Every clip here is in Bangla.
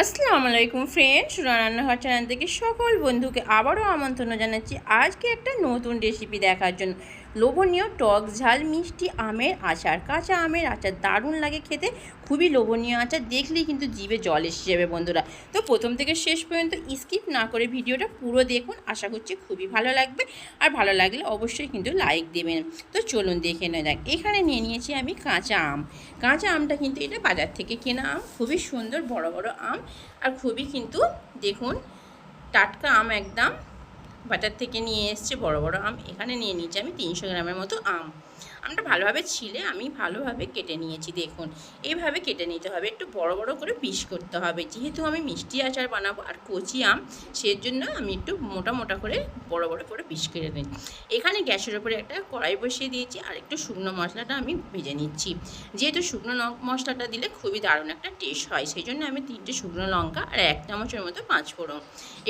আসসালামু আলাইকুম ফ্রেন্ডস রান্নাঘর চ্যানেল থেকে সকল বন্ধুকে আবারও আমন্ত্রণ জানাচ্ছি আজকে একটা নতুন রেসিপি দেখার জন্য। লোভনীয় টক ঝাল, মিষ্টি আমের আচার। কাঁচা আমের আচার দারুণ লাগে খেতে, খুবই লোভনীয় আচার। দেখলেই কিন্তু জিভে জল এসে যাবে বন্ধুরা। তো প্রথম থেকে শেষ পর্যন্ত স্কিপ না করে ভিডিওটা পুরো দেখুন। আশা করছি খুবই ভালো লাগবে। আর ভালো লাগলে অবশ্যই কিন্তু লাইক দেবেন। তো চলুন দেখে নেওয়া যাক। এখানে নিয়ে নিয়েছি আমি কাঁচা আম। কাঁচা আমটা কিন্তু এটা বাজার থেকে কেনা আম। খুবই সুন্দর বড় বড় আম। আর খুবই কিন্তু দেখুন, টাটকা আম একদম। বাজার থেকে নিয়ে এসছে, বড় বড় আম এখানে নিয়ে নিয়েছি আমি তিনশো গ্রামের মতো আম। আমটা ভালোভাবে ছিলে, আমি ভালোভাবে কেটে নিয়েছি, দেখুন। এইভাবে কেটে নিতে হবে, একটু বড় বড় করে পিস করতে হবে। যেহেতু আমি মিষ্টি আচার বানাবো আর কচি আম, সেজন্য আমি একটু মোটা মোটা করে, বড় বড় করে পিস কেটে নিই। এখানে গ্যাসের ওপরে একটা কড়াই বসিয়ে দিয়েছি আর একটু শুকনো মশলাটা আমি ভেজে নিচ্ছি। যেহেতু শুকনো মশলাটা দিলে খুবই দারুণ একটা টেস্ট হয় সেই জন্য আমি তিনটে শুকনো লঙ্কা আর এক চামচের মতো পাঁচ ফোড়ন।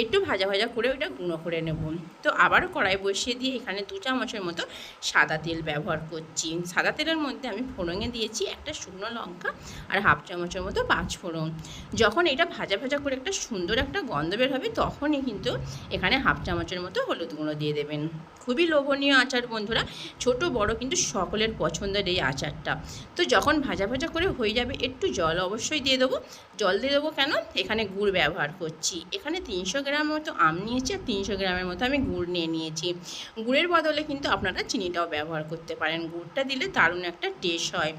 একটু ভাজা ভাজা করে ওইটা গুঁড়ো করে নেব। তো আবারও কড়াই বসিয়ে দিয়ে এখানে দু চামচের মতো সাদা তেল ব্যবহার করছি। সাদা তেলের মধ্যে আমি ফোড়নে দিয়েছি একটা শুকনো লঙ্কা আর হাফ চামচের মতো পাঁচ ফোড়ন। যখন এটা ভাজা ভাজা করে একটা সুন্দর একটা গন্ধ বের হবে, তখনই কিন্তু এখানে হাফ চামচের মতো হলুদ গুঁড়ো দিয়ে দেবেন। খুবই লোভনীয় আচার বন্ধুরা, ছোট বড় কিন্তু সকলের পছন্দের এই আচারটা। তো যখন ভাজা ভাজা করে হয়ে যাবে, একটু জল অবশ্যই দিয়ে দেবো। জল দিয়ে দেবো কেন? এখানে গুড় ব্যবহার করছি। এখানে তিনশো গ্রাম মতো আম নিয়েছি আর তিনশো গ্রামের মতো আমি গুড় নিয়ে নিয়েছি। গুড়ের বদলে কিন্তু আপনারা চিনিটাও ব্যবহার করতে পারেন। গুড়টা দিলে দারুণ একটা টেস্ট হয়।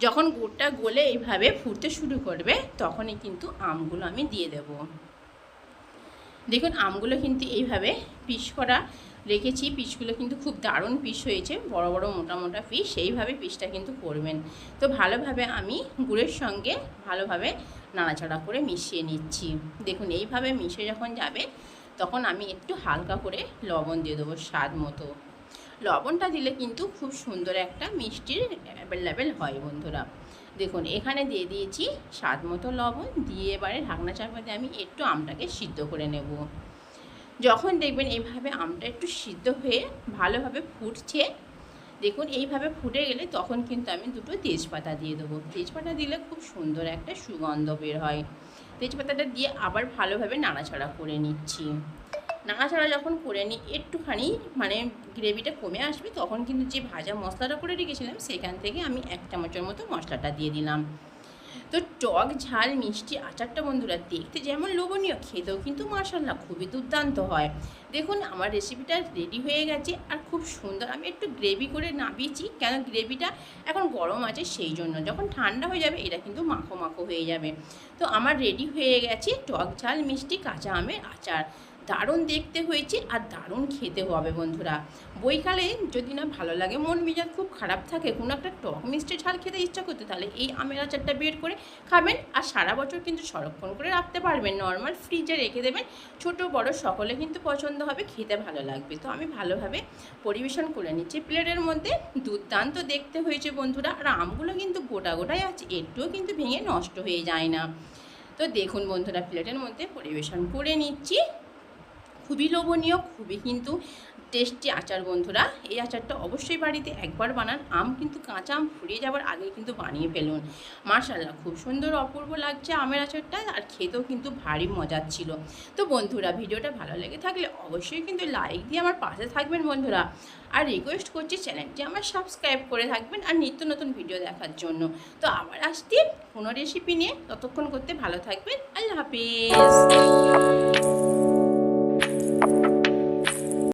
যখন গুড়টা গলে এইভাবে ফুটতে শুরু করবে, তখনই কিন্তু আমগুলো আমি দিয়ে দেবো। দেখুন, আমগুলো কিন্তু এইভাবে পিস করা রেখেছি। পিসগুলো কিন্তু খুব দারুণ পিস হয়েছে, বড় বড়, মোটা মোটা পিস সেইভাবে পিসটা কিন্তু করবেন। তো ভালোভাবে আমি গুড়ের সঙ্গে ভালোভাবে নাড়াচাড়া করে মিশিয়ে নিচ্ছি। দেখুন, এইভাবে মিশে যখন যাবে, তখন আমি একটু হালকা করে লবণ দিয়ে দেবো স্বাদ মতো। লবণটা দিলে কিন্তু খুব সুন্দর একটা মিষ্টির অ্যাভেলেবেল হয় বন্ধুরা। দেখুন, এখানে দিয়ে দিয়েছি স্বাদ মতো লবণ, দিয়ে এবারে ঢাকনা চাপা দিয়ে আমি একটু আমটাকে সিদ্ধ করে নেব। যখন দেখবেন এইভাবে আমটা একটু সিদ্ধ হয়ে ভালোভাবে ফুটছে, দেখুন, এইভাবে ফুটে গেলে তখন কিন্তু আমি দুটো তেজপাতা দিয়ে দেবো। তেজপাতা দিলে খুব সুন্দর একটা সুগন্ধ বের হয়। তেজপাতাটা দিয়ে আবার ভালোভাবে নাড়াচাড়া করে নিচ্ছি। নাড়াচাড়া যখন করে নিই, একটুখানি মানে গ্রেভিটা কমে আসবে, তখন কিন্তু যে ভাজা মশলাটা করে রেখেছিলাম, সেখান থেকে আমি এক চামচের মতো মশলাটা দিয়ে দিলাম। তো টক, ঝাল, মিষ্টি আচারটা বন্ধুরা দেখতে যেমন লোভনীয়, খেতেও কিন্তু মাসাল্লাহ খুবই দুর্দান্ত হয়। দেখুন, আমার রেসিপিটা রেডি হয়ে গেছে আর খুব সুন্দর। আমি একটু গ্রেভি করে নাবিয়েছি, কেন গ্রেভিটা এখন গরম আছে সেই জন্য। যখন ঠান্ডা হয়ে যাবে, এটা কিন্তু মাখো মাখো হয়ে যাবে। তো আমার রেডি হয়ে গেছে টক, ঝাল, মিষ্টি, কাঁচা আমের আচার। দারুণ দেখতে হয়েছে আর দারুণ খেতে হবে বন্ধুরা। বইকালে যদি না ভালো লাগে, মন মেজাজ খুব খারাপ থাকে, কোনো একটা টক মিষ্টি ঝাল খেতে ইচ্ছা করতে, তাহলে এই আমের আচারটা বের করে খাবেন আর সারা বছর কিন্তু সংরক্ষণ করে রাখতে পারবেন। নর্মাল ফ্রিজে রেখে দেবেন। ছোট, বড় সকলে কিন্তু পছন্দ হবে, খেতে ভালো লাগবে। তো আমি ভালোভাবে পরিবেশন করে নিচ্ছি। প্লেটের মধ্যে দুর্দান্ত দেখতে হয়েছে বন্ধুরা। আর আমগুলো কিন্তু গোটা গোটাই আছে, একটুও কিন্তু ভেঙে নষ্ট হয়ে যায় না। তো দেখুন বন্ধুরা, প্লেটের মধ্যে পরিবেশন করে নিচ্ছি। খুবই লোভনীয়, খুবই কিন্তু টেস্টি আচার বন্ধুরা। এই আচারটা অবশ্যই বাড়িতে একবার বানান। আম কিন্তু কাঁচা আম ফুরিয়ে যাওয়ার আগে কিন্তু বানিয়ে ফেলুন। মার্শাল্লাহ খুব সুন্দর, অপূর্ব লাগছে আমের আচারটা আর খেতেও কিন্তু ভারী মজার ছিল। তো বন্ধুরা, ভিডিওটা ভালো লেগে থাকলে অবশ্যই কিন্তু লাইক দিয়ে আমার পাশে থাকবেন বন্ধুরা। আর রিকোয়েস্ট করছি চ্যানেলটি আমার সাবস্ক্রাইব করে থাকবেন আর নিত্য নতুন ভিডিও দেখার জন্য। তো আবার আসছি কোনো রেসিপি নিয়ে। ততক্ষণ করতে ভালো থাকবেন। আল্লাহ হাফিজ।